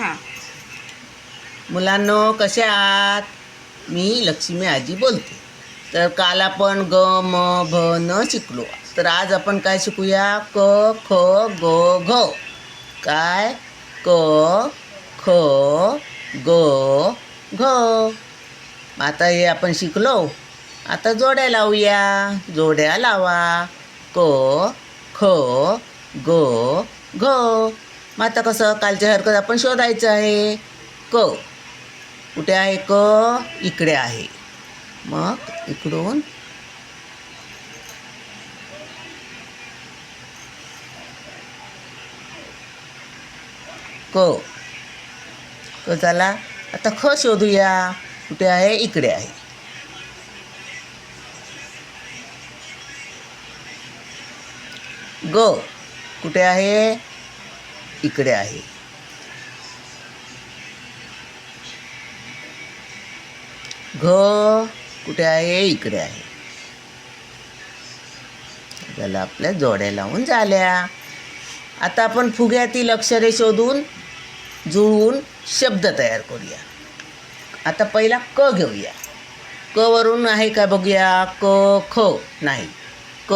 हां. मुलांनो कसे आहात? मी लक्ष्मी आजी बोलते. तर काल आपण ग म भ न शिकलो. तर आज आपण काय शिकूया? क ख ग घ. काय? क ख ग घ. आता हे आपण शिकलो. आता जोड्या लावूया. जोड्या लावा. क ख ग घ. मग आता कसं? कालच्या हरकत आपण शोधायचं आहे. क. कुठे आहे क? इकडे आहे. मग इकडून क. क झाला. आता ख शोधूया. कुठे आहे? इकडे आहे. ग. कुठे आहे? इकडे आहे. घ कुठे आहे? इकडे आहे. त्याला आपल्या जोड्या लावून झाल्या. आता आपण फुग्यातील अक्षरे शोधून जुळवून शब्द तयार करूया. आता पहिला क घेऊया. क वरून आहे का बघूया? क ख नाही. क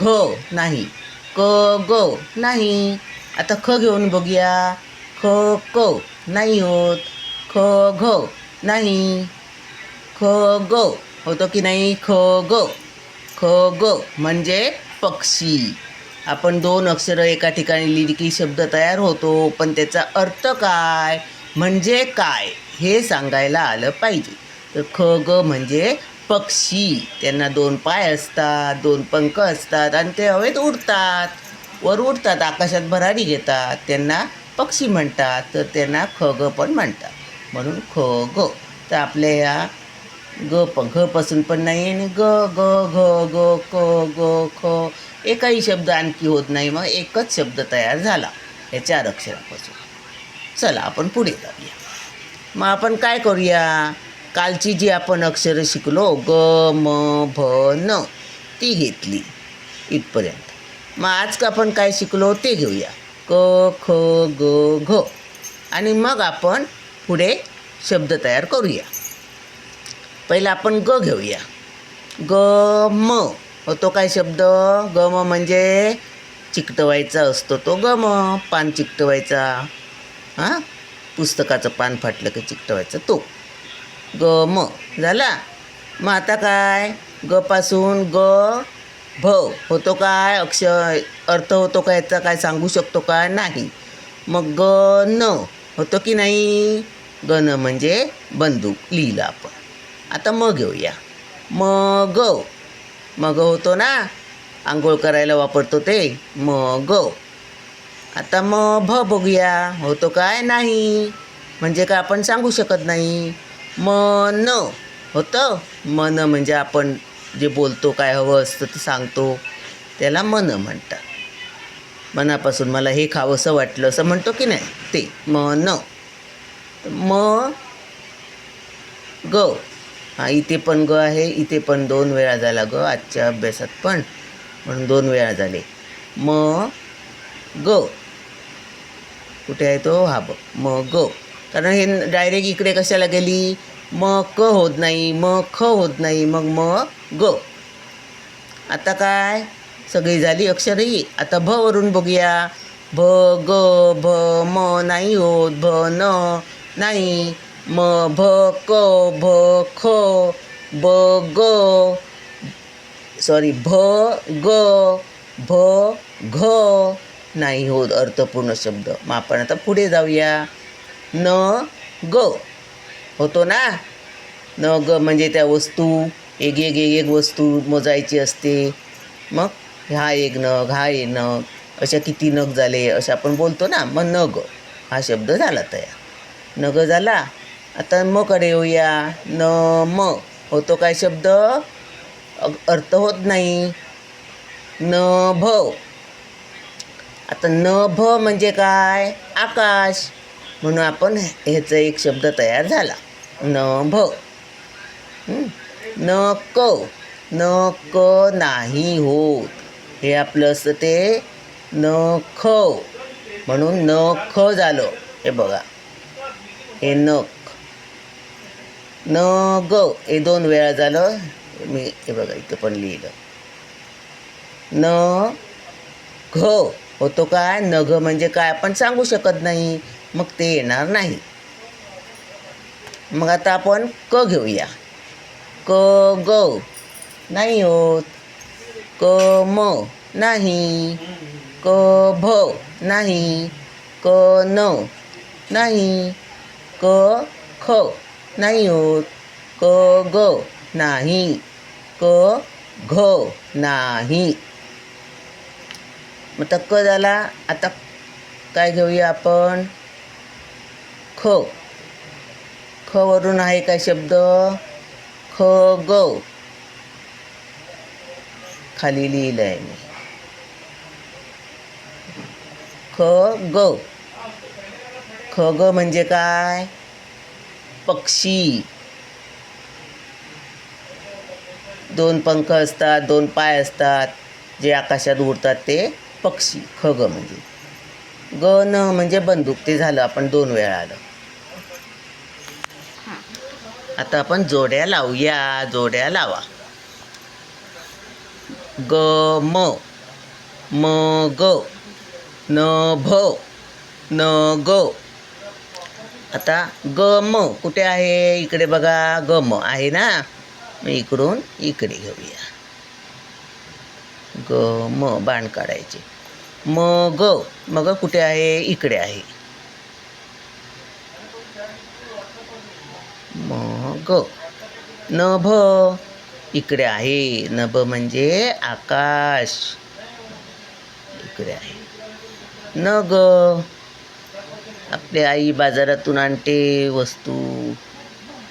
घ नाही. क ग नाही. आता ख घेऊन बघूया. ख क नाही होत. ख घ नाही. ख ग होतो की नाही? ख ग. ख ग म्हणजे पक्षी. आपण दोन अक्षरं एका ठिकाणी लिहिली की शब्द तयार होतो पण त्याचा अर्थ काय? म्हणजे काय? हे सांगायला आलं पाहिजे. तर ख ग म्हणजे पक्षी. त्यांना दोन पाय असतात दोन पंख असतात आणि ते हवेत उडतात. वर उडतात आकाशात भरारी घेतात. त्यांना पक्षी म्हणतात तर त्यांना ख ग पण म्हणतात. म्हणून ख ग तर आपल्या या ग प घ पासून पण नाही आणि ग ग घ ग क ग ख एकही शब्द आणखी होत नाही. मग एकच शब्द तयार झाला या चार अक्षरापासून चला आपण पुढे जाऊया. मग आपण काय करूया? कालची जी आपण अक्षरं शिकलो ग म भ न ती घेतली इथपर्यंत. मग आज आपण काय शिकलो ते घेऊया. क ख ग घ. आणि मग आपण पुढे शब्द तयार करूया. पहिला आपण ग घेऊया. ग म होतो काय शब्द? ग म म्हणजे चिकटवायचा असतो तो ग म पान चिकटवायचा. हां? पुस्तकाचं पान फाटलं की चिकटवायचं तो. ग म झाला? मग आता काय? ग पासून ग भ होतो काय अक्षर अर्थ होतो का याचा काय सांगू शकतो का? नाही. मग ग न होतो की नाही? ग न म्हणजे बंदूक लिहिलं आपण. आता मग घेऊया मग मग होतो ना? आंघोळ करायला वापरतो ते. मग. आता मग भ बघूया. होतो काय नाही? म्हणजे काय आपण सांगू शकत नाही. मन होतं? मन म्हणजे आपण जे बोलतो काय हवं असतं ते सांगतो. त्याला मन म्हणतात. मनापासून मला हे खावंसं वाटलं असं म्हणतो की नाही ते मन. म ग. हां इथे पण ग आहे इथे पण दोन वेळा झाला ग आजच्या अभ्यासात पण. म्हणून दोन वेळा झाले. म ग. कुठे आहे तो? हा बघ म ग. कारण हे डायरेक्ट इकडे कशाला गेली? म क होत नाही म ख होत नाही मग म ग. आता काय? सगळी झाली अक्षरही आता भवरून बघूया. भ ग भ म नाही होत भ न नाही. म भ क भ ख ब ग. सॉरी भ ग भ घ नाही होत अर्थपूर्ण शब्द. मग आपण आता पुढे जाऊया. न ग. होतो ना? न ग म्हणजे त्या वस्तू एक एक एक एक वस्तू मोजायची असते. मग? हा एक नग हा एक नग अशा किती नग झाले असं आपण बोलतो ना मग न ग हा शब्द झाला तयार. न झाला. आता म कडे येऊया. न म. होतो काय शब्द? अर्थ होत नाही. न भ. आता न भ म्हणजे काय? आकाश. म्हणून आपण ह्याचा एक शब्द तयार झाला. न भ. हं? न न क नाही होत. हे आपलं असतं ते न ख म्हणून नख झालं. हे बघा. हे नख न ग हे दोन वेळा झालं. मी हे बघा इथं पण लिहिलं. न घ होतो काय? न घ म्हणजे काय? आपण सांगू शकत नाही. मग ते येणार नाही. मग आता आपण क घेऊया. क ग नाही होत क म नाही क भ नाही क न नाही क ख नाही होत क ग नाही क घ नाही मग तर क झाला आता काय घेऊया आपण? ख. ख वरून आहे काय शब्द? ख ग खाली लिहिलं आहे मी. ख ग ख ग म्हणजे काय? पक्षी. दोन पंख असतात दोन पाय असतात जे आकाशात उडतात ते पक्षी. खग म्हणजे. ग न म्हणजे बंदूक. ते झालं आपण दोन वेळा आलं. आता आपण जोड्या लावूया जोड्या लावा. ग म म ग न भ न ग. आता ग म कुठे आहे? इकडे बघा ग म आहे ना? मग इकडून इकडे घेऊया. ग म बाण काढायचे. म ग मग कुठे आहे? इकडे आहे. मग नभ इकडे आहे. नभ म्हणजे आकाश. इकडे आहे. न ग आपली आई बाजारातून आणते वस्तू.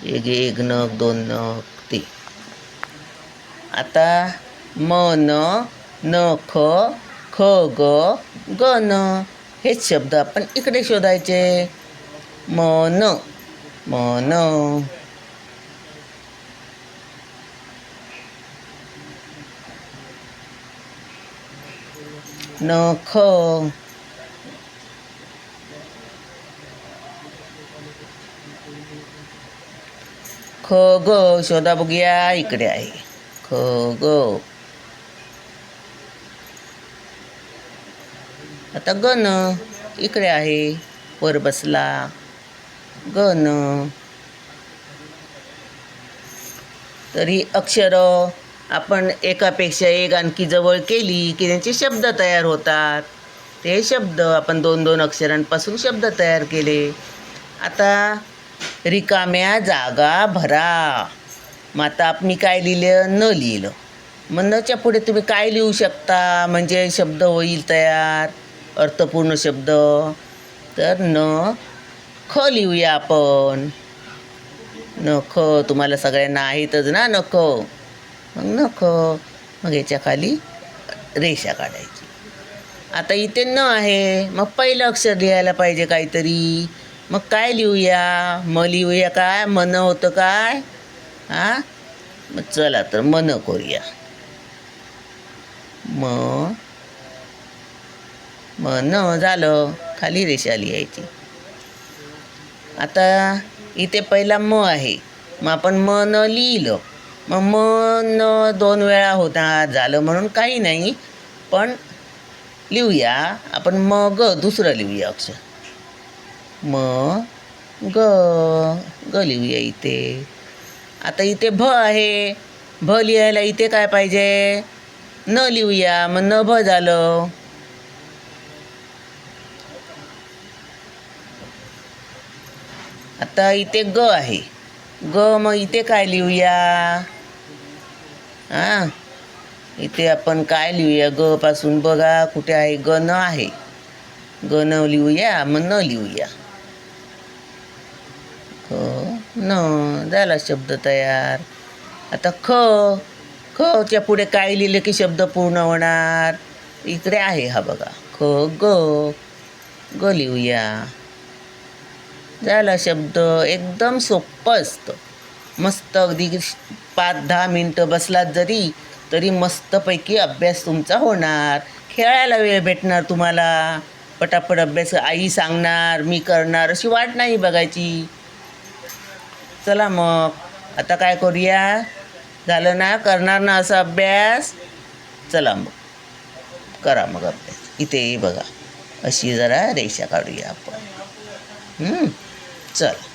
एक एक नग दोन नग ते. आता म न न ख ख ग ग न हेच शब्द आपण इकडे शोधायचे. मन मन. नख. न ख ख ग. शोधा बघूया इकडे आहे. ख ग. आता ग न इकडे आहे. वर बसला. ग न तर ही अक्षरं आपण एकापेक्षा एक आणखी जवळ केली की त्यांचे शब्द तयार होतात. ते शब्द आपण दोन दोन अक्षरांपासून शब्द तयार केले. आता रिकाम्या जागा भरा. मग आता मी काय लिहिलं? न लिहिलं. मग नच्या पुढे तुम्ही काय लिहू शकता? म्हणजे शब्द होईल तयार. अर्थपूर्ण शब्द. तर न ख लिहूया आपण. नख तुम्हाला सगळ्यांना आहेतच ना नख. मग नख मग याच्या खाली रेषा काढायची. आता इथे न आहे मग पहिलं अक्षर लिहायला पाहिजे काहीतरी. मग काय लिहूया? म लिहूया काय? मन होतं काय? हां? मग चला तर मन करूया. म मन झालं खाली रेषा लिहायची. आता इथे पहिला म आहे. मग आपण म न लिहिलं. मग म न दोन वेळा होता झालं म्हणून काही नाही. पण लिहूया. आपण म ग दुसरं लिहूया अक्षर. म ग ग लिहूया इथे. आता इथे भ आहे. भ लिहायला इथे काय पाहिजे? न लिहूया. मग न भ झालं. आता इथे ग आहे. ग मग इथे काय लिहूया? हां? इथे आपण काय लिहूया? ग पासून बघा कुठे आहे. ग न आहे. ग न लिहूया मग न लिहूया. ख न झाला शब्द तयार. आता ख खच्या पुढे काय लिहिलं की शब्द पूर्ण होणार? इकडे आहे हा बघा. ख ग ग लिहूया. झाला शब्द एकदम सोपं असतं. मस्त अगदी पाच दहा मिनटं बसलात जरी तरी मस्तपैकी अभ्यास तुमचा होणार. खेळायला वेळ भेटणार तुम्हाला. पटापट अभ्यास आई सांगणार मी करणार अशी वाट नाही बघायची. चला मग आता काय करूया? झालं ना? करणार ना असा अभ्यास? चला मग. करा मग अभ्यास. इथे बघा. अशी जरा रेषा काढूया आपण. हं? चल